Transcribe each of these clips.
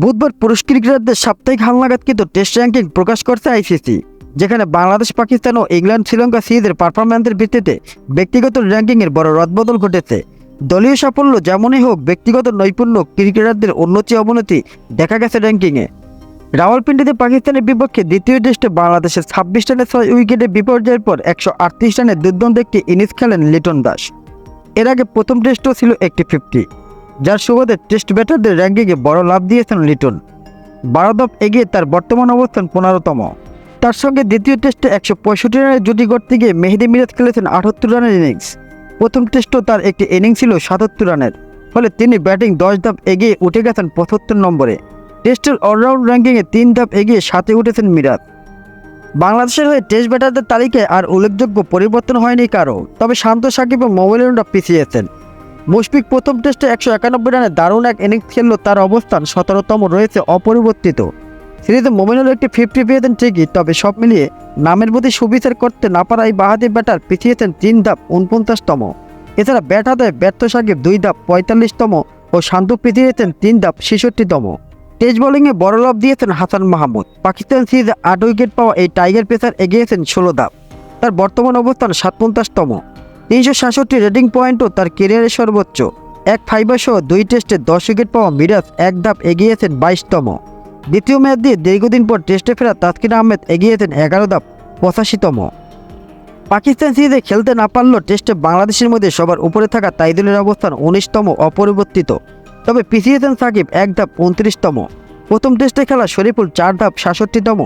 বুধবার পুরুষ ক্রিকেটারদের সাপ্তাহিক হালনাগাদ কিন্তু টেস্ট র্যাঙ্কিং প্রকাশ করছে আইসিসি, যেখানে বাংলাদেশ, পাকিস্তান ও ইংল্যান্ড, শ্রীলঙ্কা সিরিজের পারফরম্যান্সের ভিত্তিতে ব্যক্তিগত র্যাঙ্কিংয়ের বড় রদবদল ঘটেছে। দলীয় সাফল্য যেমনই হোক, ব্যক্তিগত নৈপুণ্য ক্রিকেটারদের উন্নতি অবনতি দেখা গেছে র্যাঙ্কিংয়ে। রাওয়ালপিন্ডিতে পাকিস্তানের বিপক্ষে দ্বিতীয় টেস্টে বাংলাদেশের ছাব্বিশ রানে ছয় উইকেটে বিপর্যয়ের পর একশো আটত্রিশ রানে দুর্দান্ত একটি ইনিংস খেলেন লিটন দাস। এর আগে প্রথম টেস্টও ছিল একটি ফিফটি। যার সুবাদে টেস্ট ব্যাটারদের র্যাঙ্কিংয়ে বড় লাভ দিয়েছেন লিটন। বারো ধাপ এগিয়ে তার বর্তমান অবস্থান পনেরোতম। তার সঙ্গে দ্বিতীয় টেস্টে একশো পঁয়ষট্টি রানের জুটি করতে গিয়ে মেহেদি মিরাজ খেলেছেন আটাত্তর রানের ইনিংস। প্রথম টেস্টও তার একটি ইনিংস ছিল সাতাত্তর রানের, ফলে তিনি ব্যাটিং দশ ধাপ এগিয়ে উঠে গেছেন পঁচাত্তর নম্বরে। টেস্টের অলরাউন্ড র্যাঙ্কিংয়ে তিন ধাপ এগিয়ে সাথে উঠেছেন মিরাজ। বাংলাদেশের হয়ে টেস্ট ব্যাটারদের তালিকায় আর উল্লেখযোগ্য পরিবর্তন হয়নি কারও, তবে শান্ত সাকিব ও মোবাইলরা পিছিয়েছেন। মুশফিক প্রথম টেস্টে একশো একানব্বই রানে দারুণ এক ইনিংস খেললেও তার অবস্থান সতেরোতম রয়েছে অপরিবর্তিত। সিরিজে মোমিনুল একটি ফিফটি পেয়েছেন ঠিকই, তবে সব মিলিয়ে নামের প্রতি সুবিচার করতে না পারা এই বাহাদি ব্যাটার পিছিয়েছেন তিন ধাপ উনপঞ্চাশতম এছাড়া ব্যাট হাতে ব্যর্থ সাকিব দুই ধাপ পঁয়তাল্লিশতম ও শান্ত পিছিয়েছেন তিন ধাপ ছেষট্টিতম। টেস্ট বোলিংয়ে বড় লাভ দিয়েছেন হাসান মাহমুদ। পাকিস্তান সিরিজে আট উইকেট পাওয়া এই টাইগার পেসার এগিয়েছেন ষোলো ধাপ। তার বর্তমান অবস্থান সাতপঞ্চাশতম। তিনশো সাতষট্টি রেটিং পয়েন্টও তার কেরিয়ারের সর্বোচ্চ। এক ফাইবার সহ দুই টেস্টে দশ উইকেট পাওয়া মিরাজ এক ধাপ এগিয়েছেন বাইশতম। দ্বিতীয় ম্যাচ দিয়ে দীর্ঘদিন পর টেস্টে ফেরা তাসকিন আহমেদ এগিয়েছেন এগারো ধাপ পঁচাশিতম। পাকিস্তান সিরিজে খেলতে না পারলেও টেস্টে বাংলাদেশের মধ্যে সবার উপরে থাকা তাইদুলের অবস্থান উনিশতম অপরিবর্তিত। তবে পিছিয়েছেন সাকিব এক ধাপ উনত্রিশতম। প্রথম টেস্টে খেলা শরীফুল চার ধাপ সাতষট্টিতম।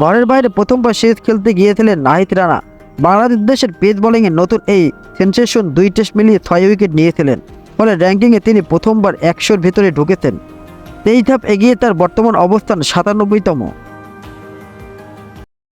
ঘরের বাইরে প্রথমবার সিরিজ খেলতে গিয়েছিলেন নাহিদ রানা। বাংলাদেশ দেশের পেস বোলিংয়ে নতুন এই সেন্সেশন দুই টেস্ট মিলিয়ে ছয় উইকেট নিয়েছিলেন। ফলে র্যাঙ্কিংয়ে তিনি প্রথমবার একশোর ভেতরে ঢুকেছেন। তেইশ ধাপ এগিয়ে তার বর্তমান অবস্থান সাতানব্বইতম।